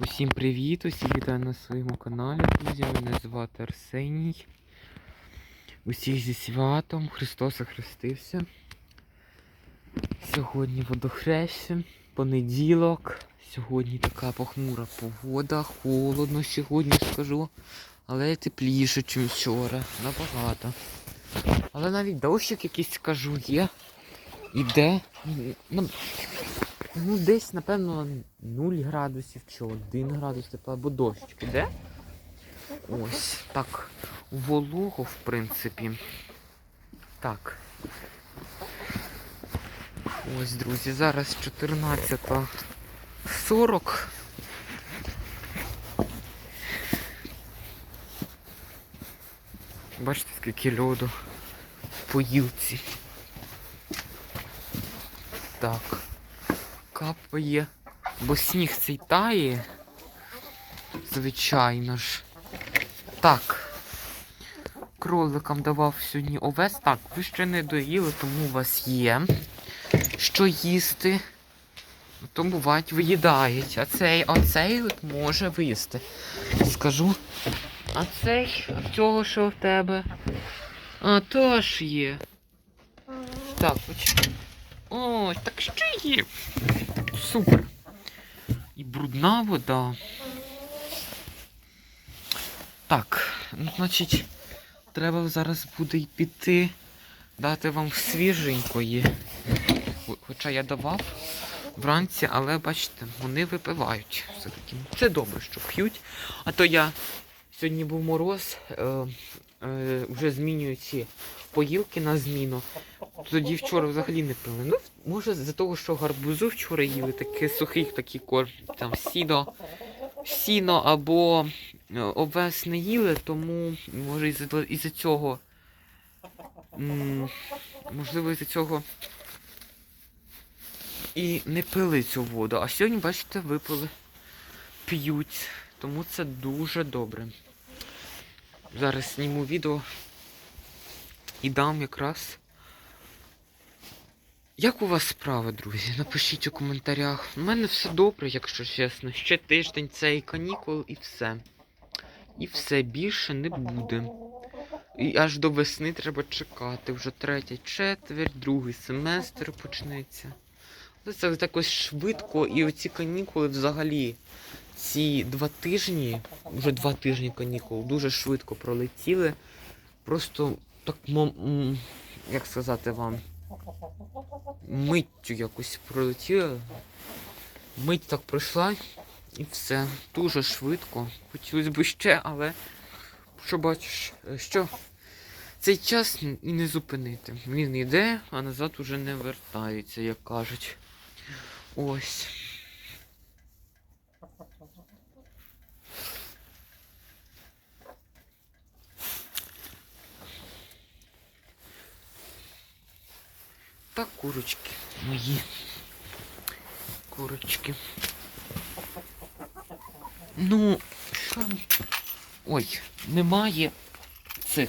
Усім привіт! Усіх вітаю на своєму каналі, друзі. Мене звати Арсеній. Усіх зі святом Христос охрестився. Сьогодні водохреща, понеділок. Сьогодні така похмура погода, холодно сьогодні скажу. Але тепліше, ніж вчора. Набагато. Але навіть дощик якийсь скажу є. Іде. Ну, десь, напевно, 0 градусів чи 1 градус тепла, або дощ піде. Ось, так. Волого, в принципі. Так. Ось, друзі, зараз 14.40. Бачите, скільки льоду в поїлці. Так капає, бо сніг цей тає. Звичайно ж. Так. Кроликам давав сьогодні овес. Так, ви ще не доїли, тому у вас є. Що їсти. То бувають виїдають. А цей, оцей може виїсти. Скажу. А цей, а цього що в тебе? А, теж є. Так, почекай. О, так ще є. Супер. І брудна вода. Так, ну, значить, треба зараз буде й піти, дати вам свіженької. Хоча я давав вранці, але бачите, вони випивають все-таки. Це добре, що п'ють. А то я сьогодні був мороз, е, е, вже змінюю ці поїлки на зміну. Тоді вчора взагалі не пили. Ну, може, з-за того, що гарбузу вчора їли, таке сухий такий корм, там сіно, сіно або е, овес не їли, тому може із-за із цього. м, Можливо, із-за цього і не пили цю воду. А сьогодні, бачите, випили, п'ють. Тому це дуже добре. Зараз зніму відео і дам якраз. Як у вас справи, друзі? Напишіть у коментарях. У мене все добре, якщо чесно. Ще тиждень цей канікул і все. І все більше не буде. І аж до весни треба чекати. Вже третя четверть, другий семестр почнеться. Але це так швидко, і оці канікули взагалі. Ці два тижні, вже два тижні канікул, дуже швидко пролетіли. Просто так, як сказати вам, миттю якось пролетіла. Мить так пройшла і все. Дуже швидко. Хотілося б ще, але що бачиш, що цей час і не зупинити. Він йде, а назад уже не вертається, як кажуть. Ось. Так, курочки мої. Курочки. Ну, що? Ой, немає цих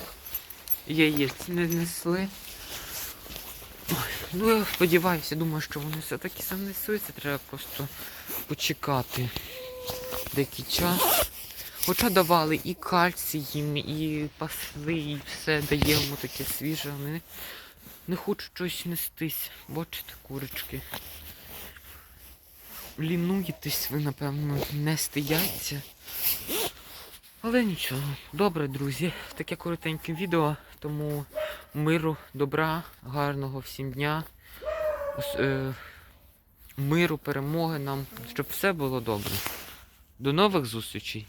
яєць не знесли. Ой, ну я сподіваюся, думаю, що вони все-таки занесуться. Треба просто почекати деякий час. Хоча давали і кальцій їм, і пасли, і все даємо таке свіже. Вони не хочуть щось нестись. Бачите, курочки. Лінуєтесь ви, напевно, нести яйця. Але нічого. Добре, друзі. Таке коротеньке відео, тому миру, добра, гарного всім дня. Е, Миру, перемоги нам, щоб все було добре. До нових зустрічей.